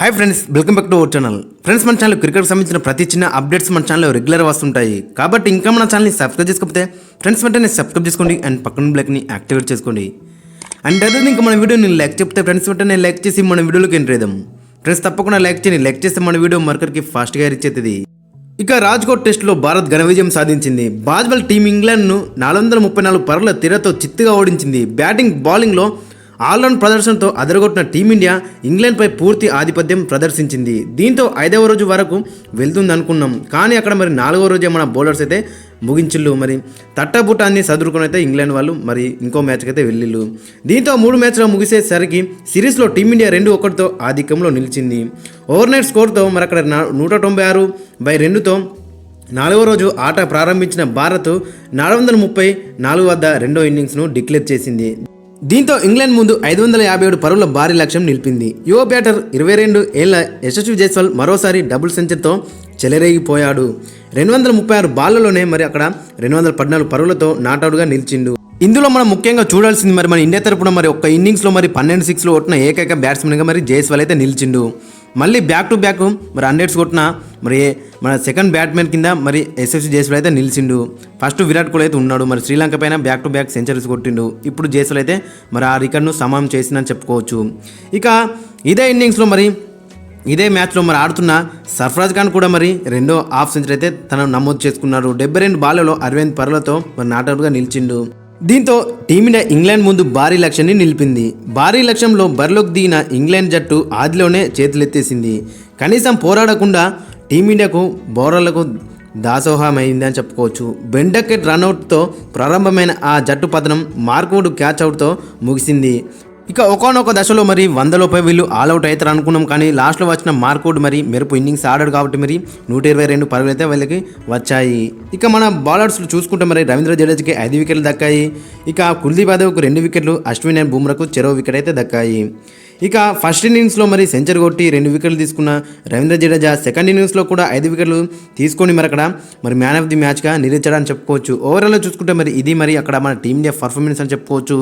Hi friends welcome back to our channel friends మన channel cricket సంబంధించిన ప్రతి చిన్న అప్డేట్స్ మన ఛానల్లో రెగ్యులర్ వస్తుంటాయి. కాబట్టి ఇంకా మన ఛానల్ని సబ్స్క్రైబ్ చేసుకోకపోతే ఫ్రెండ్స్ వెంటనే సబ్స్క్రైబ్ చేసుకోండి అండ్ పక్కన బ్లాక్ని యాక్టివేట్ చేసుకోండి. అండ్ అదే ఇంకా మన వీడియోని లైక్ చెప్తే ఫ్రెండ్స్ వెంటనే లైక్ చేసి మన వీడియోలోకి ఎంటర్ చేద్దాం. ఫ్రెండ్స్ తప్పకుండా లైక్ చేయండి. లైక్ చేస్తే మన వీడియో మరొకరికి ఫాస్ట్గా ఇచ్చేది ఇక రాజ్కోట్ టెస్టులో భారత్ ఘన విజయం సాధించింది. బాజ్బల్ టీం ఇంగ్లాండ్ను నాలుగు వందల ముప్పై నాలుగు పరుల తీరతో చిత్తుగా ఓడించింది. బ్యాటింగ్ బౌలింగ్లో ఆల్రౌండ్ ప్రదర్శనతో అదరగొట్టిన టీమిండియా ఇంగ్లాండ్పై పూర్తి ఆధిపత్యం ప్రదర్శించింది. దీంతో ఐదవ రోజు వరకు వెళ్తుంది అనుకున్నాం కానీ అక్కడ మరి నాలుగవ రోజే మన బౌలర్స్ అయితే ముగించిళ్ళు మరి. తట్టబుట్టాన్ని సదురుకొని అయితే ఇంగ్లాండ్ వాళ్ళు మరి ఇంకో మ్యాచ్కి అయితే వెళ్ళిళ్ళు. దీంతో మూడు మ్యాచ్లు ముగిసేసరికి సిరీస్లో టీమిండియా రెండు ఒకటితో ఆధిక్యంలో నిలిచింది. ఓవర్ నైట్ స్కోర్తో మరి అక్కడ నూట తొంభై ఆరు బై రెండుతో నాలుగో రోజు ఆట ప్రారంభించిన భారత్ నాలుగు వందల ముప్పై నాలుగు వద్ద రెండో ఇన్నింగ్స్ను డిక్లేర్ చేసింది. దీంతో ఇంగ్లాండ్ ముందు ఐదు వందల యాభై ఏడు పరుగుల భారీ లక్ష్యం నిలిపింది. యువ బ్యాటర్ ఇరవై రెండు ఏళ్ళ యశస్వి జైస్వాల్ మరోసారి డబుల్ సెంచరీతో చెలరేగిపోయాడు. రెండు వందల ముప్పై ఆరు బాళ్ళలోనే మరి అక్కడ రెండు వందల పద్నాలుగు పరుగులతో నాటౌట్గా నిలిచిండు. ఇందులో మనం ముఖ్యంగా చూడాల్సింది మరి మన ఇండియా తరపున మరి ఒక్క ఇన్నింగ్స్లో మరి పన్నెండు సిక్స్లో కొట్టిన ఏకైక బ్యాట్స్మెన్గా మరి జైస్వాల్ అయితే నిలిచిండు. మళ్ళీ బ్యాక్ టు బ్యాక్ మరి హండ్రెడ్స్ కొట్టిన మరి మన సెకండ్ బ్యాట్మెన్ కింద మరి ఎస్ఎఫ్సి జైస్వాల్ అయితే నిలిచిండు. ఫస్ట్ విరాట్ కోహ్లీ అయితే ఉన్నాడు. మరి శ్రీలంక పైన బ్యాక్ టు బ్యాక్ సెంచరీస్ కొట్టిండు. ఇప్పుడు జైస్వాల్ అయితే మరి ఆ రికార్డ్ను సమానం చేసిందని చెప్పుకోవచ్చు. ఇక ఇదే ఇన్నింగ్స్లో మరి ఇదే మ్యాచ్లో మరి ఆడుతున్న సర్ఫరాజ్ ఖాన్ కూడా మరి రెండో హాఫ్ సెంచరీ అయితే తను నమోదు చేసుకున్నారు డెబ్బై రెండు బాలలో అరవింద్ పరులతో మరి నాటర్గా నిలిచిండు. దీంతో టీమిండియా ఇంగ్లాండ్ ముందు భారీ లక్ష్యాన్ని నిలిపింది. భారీ లక్ష్యంలో బరిలోకి దిగిన ఇంగ్లాండ్ జట్టు ఆదిలోనే చేతులెత్తేసింది. కనీసం పోరాడకుండా టీమిండియాకు బౌలర్లకు దాసోహమైంది అని చెప్పుకోవచ్చు. బెండకెట్ రన్అట్తో ప్రారంభమైన ఆ జట్టు పతనం మార్కువుడ్ క్యాచ్ అవుట్తో ముగిసింది. ఇక ఒకనొక దశలో మరి వందలోపై వీళ్ళు ఆల్అవుట్ అవుతారు అనుకున్నాం కానీ లాస్ట్లో వచ్చిన మార్కౌట్ మరి మెరుపు ఇన్నింగ్స్ ఆడాడు కాబట్టి మరి నూట ఇరవై రెండు పరుగులు అయితే వీళ్ళకి వచ్చాయి. ఇక మన బౌలర్స్ చూసుకుంటే మరి రవీంద్ర జడేజాకి ఐదు వికెట్లు దక్కాయి. ఇక కుల్దీప్ యాదవ్కు రెండు వికెట్లు అశ్విన్ అండ్ బుమ్రాకు చెరో వికెట్ అయితే దక్కాయి. ఇక ఫస్ట్ ఇన్నింగ్స్లో మరి సెంచరీ కొట్టి రెండు వికెట్లు తీసుకున్న రవీంద్ర జడేజా సెకండ్ ఇన్నింగ్స్లో కూడా ఐదు వికెట్లు తీసుకొని మరి అక్కడ మరి మ్యాన్ ఆఫ్ ది మ్యాచ్గా నిలిచాడని చెప్పుకోవచ్చు. ఓవరాల్లో చూసుకుంటే మరి ఇది మరి అక్కడ మన టీమిండియా పర్ఫార్మెన్స్ అని చెప్పుకోవచ్చు.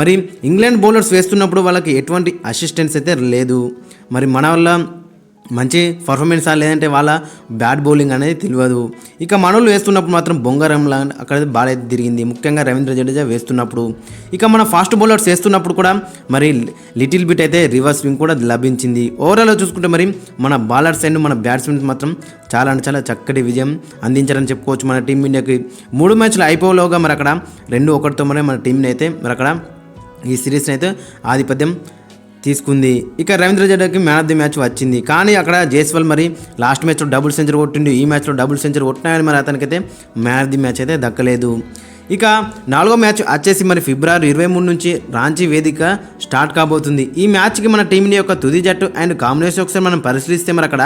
మరి ఇంగ్లాండ్ బౌలర్స్ వేస్తున్నప్పుడు వాళ్ళకి ఎటువంటి అసిస్టెన్స్ అయితే లేదు. మరి మన వల్ల మంచి పర్ఫార్మెన్స్ లేదంటే వాళ్ళ బ్యాట్ బౌలింగ్ అనేది తెలియదు. ఇక మనోళ్ళు వేస్తున్నప్పుడు మాత్రం బొంగరంలా అక్కడ బాల్ అయితే తిరిగింది. ముఖ్యంగా రవీంద్ర జడేజా వేస్తున్నప్పుడు. ఇక మన ఫాస్ట్ బౌలర్స్ వేస్తున్నప్పుడు కూడా మరి లిటిల్ బిట్ అయితే రివర్స్ స్వింగ్ కూడా లభించింది. ఓవరాల్ చూసుకుంటే మరి మన బౌలర్స్ అండ్ మన బ్యాట్స్మెన్స్ మాత్రం చాలా అంటే చాలా చక్కటి విజయం అందించారని చెప్పుకోవచ్చు మన టీమిండియాకి మూడు మ్యాచ్లు అయిపోలోగా మరి అక్కడ రెండు ఒకటితో మరి మన టీంని అయితే మరి అక్కడ ఈ సిరీస్ని అయితే ఆధిపత్యం తీసుకుంది. ఇక రవీంద్ర జడేజాకి మ్యాన్ ఆఫ్ ది మ్యాచ్ వచ్చింది. కానీ అక్కడ జైస్వాల్ మరి లాస్ట్ మ్యాచ్లో డబుల్ సెంచరీ కొట్టిండు. ఈ మ్యాచ్లో డబుల్ సెంచరీ కొట్టినాయని మరి అతనికైతే మ్యాన్ ఆఫ్ ది మ్యాచ్ అయితే దక్కలేదు. ఇక నాలుగో మ్యాచ్ వచ్చేసి మరి ఫిబ్రవరి ఇరవై మూడు నుంచి రాంచీ వేదిక స్టార్ట్ కాబోతుంది. ఈ మ్యాచ్కి మన టీంని యొక్క తుది జట్టు అండ్ కాంబినేషన్ ఒకసారి మనం పరిశీలిస్తే మరి అక్కడ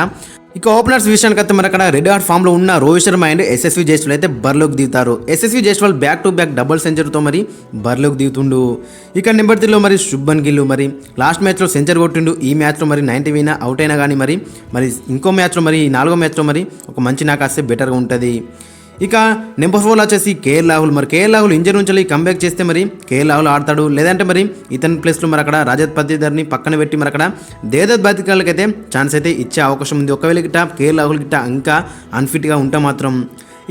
ఇక ఓపెనర్స్ విషయానికి వస్తే మరి అక్కడ రెడ్ హార్ట్ ఫామ్లో ఉన్న రోహిత్ శర్మ అండ్ ఎస్ఎస్వి జైస్వాల్ అయితే బర్లోకి దిగుతారు. Yashasvi Jaiswal back to back double సెంచరీతో మరి బర్లోకి దిగుతుండు. ఇక నెంబర్ త్రీలో మరి శుభన్ గిల్ మరి లాస్ట్ మ్యాచ్లో సెంచరీ కొట్టిండు. ఈ మ్యాచ్లో మరి నైన్టీ వినా అవుట్ అయినా కానీ మరి మరి ఇంకో మ్యాచ్లో మరి నాలుగో మ్యాచ్లో మరి ఒక మంచి నాకు వస్తే బెటర్గా ఉంటుంది. ఇక నెంబర్ ఫోర్ వచ్చేసి కేఎల్ రాహుల్. మరి కేఎల్ రాహుల్ ఇంజర్ నుంచి కంబ్యాక్ చేస్తే మరి కేఎల్ రాహుల్ ఆడతాడు. లేదంటే మరి ఇతని ప్లేస్లో మరి అక్కడ రజత్ పత్తిధర్ని పక్కన పెట్టి మరి అక్కడ దేదత్ బాధికాలకి అయితే ఛాన్స్ అయితే ఇచ్చే అవకాశం ఉంది. ఒకవేళ గిట్ట కేఎల్ రాహుల్ గిట్ట ఇంకా అన్ఫిట్గా ఉంటే మాత్రం.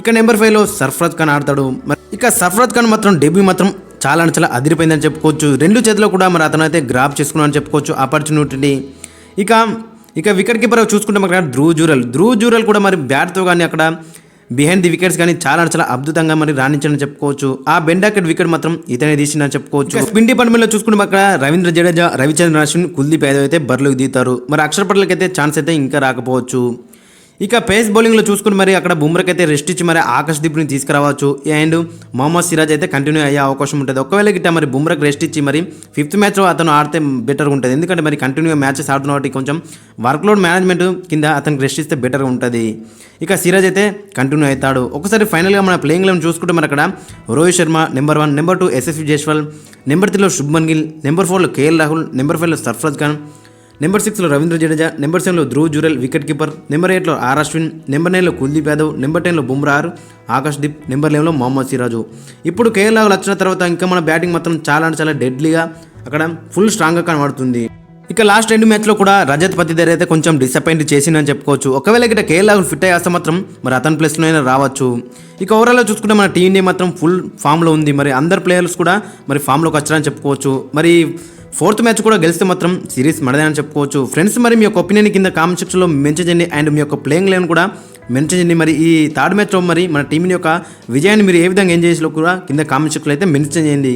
ఇక నెంబర్ ఫైవ్లో సర్ఫరాజ్ ఖాన్ ఆడతాడు. మరి ఇక సర్ఫరాజ్ ఖాన్ మాత్రం డెబ్యూ మాత్రం చాలా అంటే చాలా అదిరిపోయిందని చెప్పుకోవచ్చు. రెండు చేతిలో కూడా మరి అతను అయితే గ్రాప్ చేసుకున్నాడని చెప్పుకోవచ్చు ఆపర్చునిటీ ఇక ఇక వికెట్ కీపర్ చూసుకుంటే మరి ధ్రువ్ జూరల్. ధ్రువ్ జూరల్ కూడా మరి బ్యాట్తో కానీ అక్కడ బిహైండ్ ది వికెట్స్ కానీ చాలా చాలా అద్భుతంగా మరి రాణించని చెప్పుకోవచ్చు. ఆ బెండాకెట్ వికెట్ మాత్రం ఇతనే తీసిందని చెప్పుకోవచ్చు. స్పిన్ డిపార్ట్మెంట్లో చూసుకుంటే అక్కడ రవీంద్ర జడేజా రవిచంద్రన్ అశ్విన్ కుల్దీప్ యాదవ్ అయితే బరిలోకి దిగుతారు. మరి అక్షర్ పటేల్కి అయితే ఛాన్స్ అయితే ఇంకా రాకపోవచ్చు. ఇక పేస్ బౌలింగ్లో చూసుకుని మరి అక్కడ బుమ్రాకి అయితే రెస్ట్ ఇచ్చి మరి ఆకాశ్ దీప్ని తీసుకురావచ్చు. అండ్ మొహమ్మద్ సిరాజ్ అయితే కంటిన్యూ అయ్యే అవకాశం ఉంటుంది. ఒకవేళ గిట్ట మరి బుమ్రాకి రెస్ట్ ఇచ్చి మరి ఫిఫ్త్ మ్యాచ్లో అతను ఆడితే బెటర్గా ఉంటుంది. ఎందుకంటే మరి కంటిన్యూగా మ్యాచెస్ ఆడుతున్న కాబట్టి కొంచెం వర్క్లోడ్ మేనేజ్మెంట్ కింద అతనికి రెస్ట్ ఇస్తే బెటర్గా ఉంటుంది. ఇక సిరాజ్ అయితే కంటిన్యూ అవుతాడు. ఒకసారి ఫైనల్గా మన ప్లేయింగ్ లెవెన్ చూసుకుంటే మరి అక్కడ Rohit Sharma number one number two Yashasvi Jaiswal number త్రీలో శుభ్మన్ గిల్ నెంబర్ ఫోర్లో కేఎల్ రాహుల్ నెంబర్ ఫైవ్లో సర్ఫరాజ్ ఖాన్ నెంబర్ సిక్స్లో రవీంద్ర జడేజా నెంబర్ సెవెన్లో Dhruv Jurel wicket keeper number ఎయిట్లో ఆర్ అశ్విన్ నెంబర్ నైన్లో కుల్దీప్ యాదవ్ నెంబర్ టెన్లో బుమ్రార్ ఆకాష్ దీప్ నెంబర్ లెవెన్లో మొహమ్మద్ సిరాజు. ఇప్పుడు కేఎల్ రాహుల్ వచ్చిన తర్వాత ఇంకా మన బ్యాటింగ్ మాత్రం చాలా అంటే చాలా డెడ్లీగా అక్కడ ఫుల్ స్ట్రాంగ్గా కనబడుతుంది. ఇక లాస్ట్ రెండు మ్యాచ్లో కూడా రజత్ పతిదేర్ అయితే కొంచెం డిసప్పాయింట్ చేసిందని చెప్పుకోవచ్చు. ఒకవేళ ఇక్కడ కేఎల్ రాహుల్ ఫిట్ అయ్యేస్తే మాత్రం మరి అతని ప్లేస్లోనే రావచ్చు. ఇక ఓవరాల్గా చూసుకుంటే మన టీం మాత్రం ఫుల్ ఫామ్లో ఉంది. మరి అందరు ప్లేయర్స్ కూడా మరి ఫామ్లోకి వచ్చారని చెప్పుకోవచ్చు. మరి ఫోర్త్ మ్యాచ్ కూడా గెలిస్తే మాత్రం సిరీస్ మనదే అని చెప్పుకోవచ్చు. ఫ్రెండ్స్ మరి మీ యొక్క ఒపీనియన్ కింద కామెంట్ సెక్షన్లో మెన్షన్ చేయండి. అండ్ మీ యొక్క ప్లేయింగ్ లైన్ కూడా మెన్షన్ చేయండి. మరి ఈ థర్డ్ మ్యాచ్లో మరి మన టీం యొక్క విజయాన్ని మీరు ఏ విధంగా ఎంజాయ్ చేసిలో కూడా కింద కామెంట్ సెక్షన్లో అయితే మెన్షన్ చేయండి.